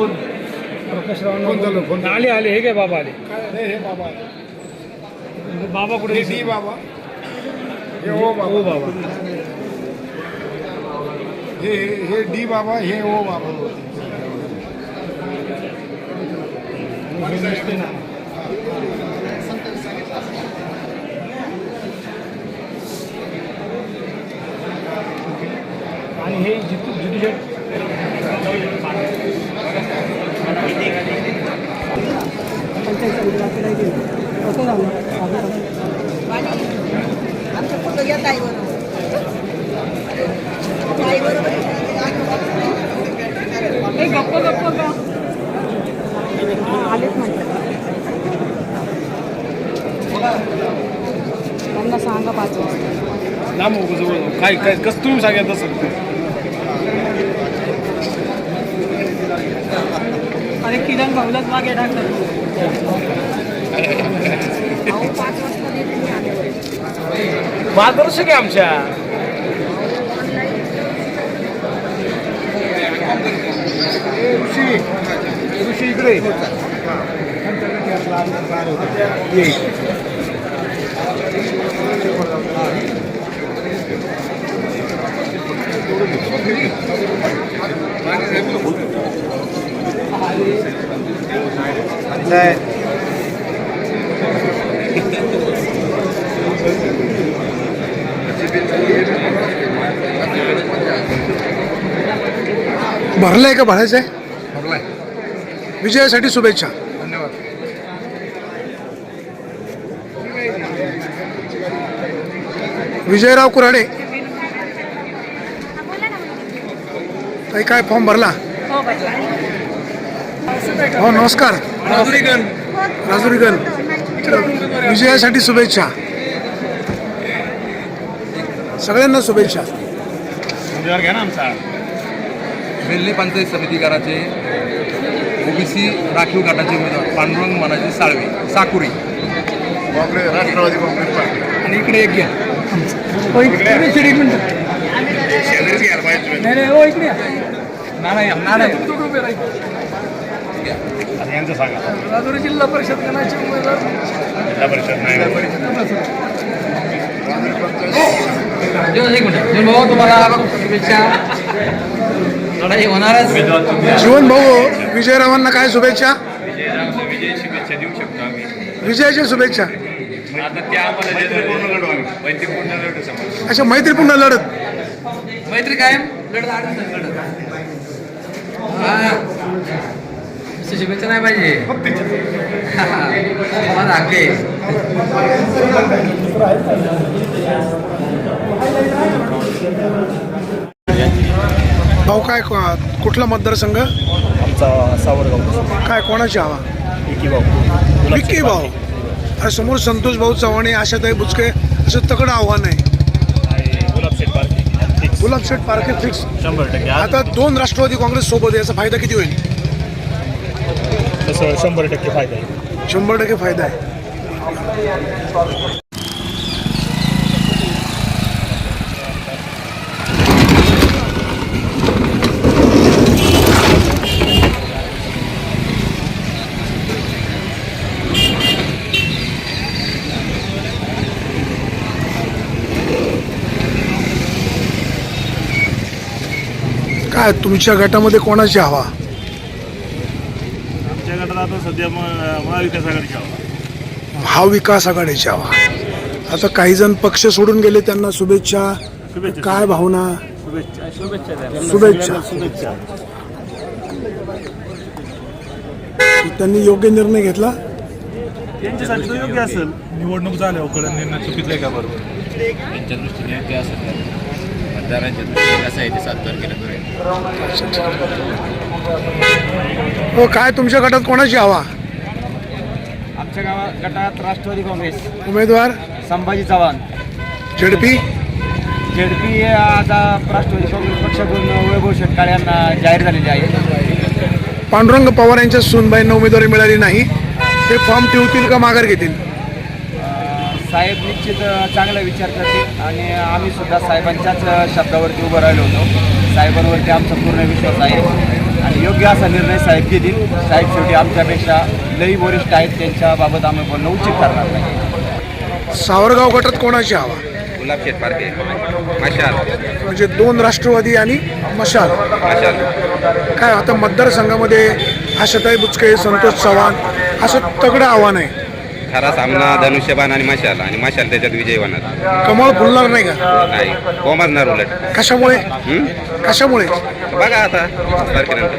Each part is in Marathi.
फोन चालू फोन आले आले हे काय बाबा आले. हे हे बाबा बाबा हे कुठे डी बाबा. हे ओ बाबा. हो बाबा. हे हे डी बाबा हे ओ बाबा आणि हे जितू ज्युडिशियल आमच्या फोटो घ्या ताई बरोबर ताई बरोबर गप्प गप्प आलेच म्हटलं त्यांना सांगा पाच वाजता लांब जवळ काय काय कसं तुम्ही सांगा तसं अरे किरण भाऊलाच मागे टाकलं पाच वाजता मार्गदर्शक आहे आमच्या. ऋषी ऋषी इकडे ये भरलंय का भरायचंय? भरलाय. विजयासाठी शुभेच्छा. धन्यवाद. विजयराव कुराडे. काही काय फॉर्म भरला? हो नमस्कार. राजुरीगण. विजयासाठी शुभेच्छा. सगळ्यांना शुभेच्छा. घ्या ना आमचा. वेल्हे पंचायत समिती गटाचे ओबीसी राखीव गटाचे उमेदवार पांडुरंग मनाजी साळवे साकुरी. काँग्रेस राष्ट्रवादी काँग्रेस पार्टी. आणि इकडे एक घ्या. हो इकडे एक मिनिट शेजारीच घ्यायला पाहिजे नाही नाही हो इकडे या. नाना या, नाना या. तुम्ही उभे राहा. आता यांचं सांगा. राजुरी जिल्हा परिषद गणाचे उमेदवार? जिल्हा परिषद नाही. भाऊ तुम्हाला शुभेच्छा. लढाई होणारच. जीवन भाऊ विजयरावांना काय शुभेच्छा? विजय शुभेच्छा देऊ शकतो आम्ही. विजयाच्या शुभेच्छा. आता त्या आम्हाला जे मैत्रीपूर्ण लढू समज अशा मैत्रीपूर्ण लढत. मैत्री कायम लढत आडत लढत. हा. नुसती शुभेच्छा नाही पाहिजे. मला हक्क आहे. भाऊ काय कुठला मतदारसंघ? आमचा सावरगाव काय कोणाची हवा? एकी भाऊ. विक्की भाऊ. अरे समोर संतोष भाऊ चव्हाण आहे आशाताई बुचके असं तगडं आव्हान आहे. गुलाब शेठ पारखे. फिक्स शंभर टक्के. आज आता दोन राष्ट्रवादी काँग्रेस सोबत आहे याचा फायदा किती होईल? तसं शंभर टक्के फायदा आहे. शंभर टक्के फायदा आहे. काय तुमच्या गटामध्ये कोणाची हवा? आमच्या गटात आता सध्या महाविकास आघाडीची हवा. महाविकास आघाडीची हवा. आता काही जण पक्ष सोडून गेले त्यांना शुभेच्छा. शुभेच्छा. काय भावना? शुभेच्छा. शुभेच्छा त्यांनी योग्य निर्णय घेतला? यांच्यासाठी तो योग्य असेल. निवडणूक झाल्या कळण निर्णय चुकीचं आहे का बरोबर? त्यांच्या दृष्टीने योग्य असेल. मतदारांच्या दृष्टीने कसं आहे ते सात तारखेला करेल हो काय तुमच्या गटात कोणाची हवा? आमच्या गावात गटात राष्ट्रवादी काँग्रेस. उमेदवार? संभाजी चव्हाण. झेडपी? झेडपी आता राष्ट्रवादी काँग्रेस पक्षातून वैभव शेटकाळ यांना जाहीर झालेले आहे पांडुरंग पवार यांच्या सुनबाईंना उमेदवारी मिळाली नाही. ते फॉर्म ठेवतील का माघार घेतील? साहेब निश्चित चांगला विचार करतील. आणि आम्ही सुद्धा साहेबांच्याच शब्दावरती उभं राहिलो होतो. साहेबांवरती आमचा पूर्ण विश्वास आहे. आणि योग्य असा निर्णय साहेब घेतील. साहेब शेवटी आमच्यापेक्षा लई वरिष्ठ आहेत. त्यांच्याबाबत आम्ही बोलणं उचित करणार नाही. सावरगाव गटात कोणाची हवा? गुलाब पारखे माशाल. म्हणजे दोन राष्ट्रवादी आणि मशाल. माशाल. काय आता मतदारसंघामध्ये आशाताई बुचके संतोष चव्हाण असं तगडं आव्हान आहे. खरा सामना धनुष्यबाण आणि माशाल. आणि माशाल त्याच्यात विजय होणार. कमळ फुलणार नाही का? नाही. कोमजणार उलट. कशामुळे? हं? कशामुळे? बघा आता. तारखेनंतर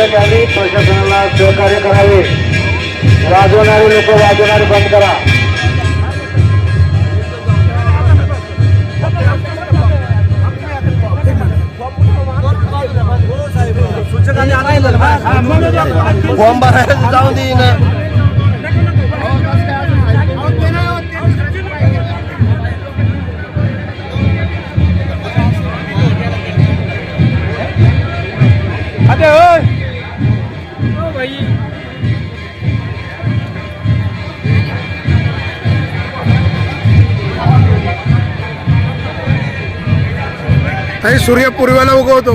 योग्य प्रशासनाला सहकार्य करावे. वाजवणारे लोक वाजवणारे बंद करा. आणि सूर्य पूर्वेला उगवतो.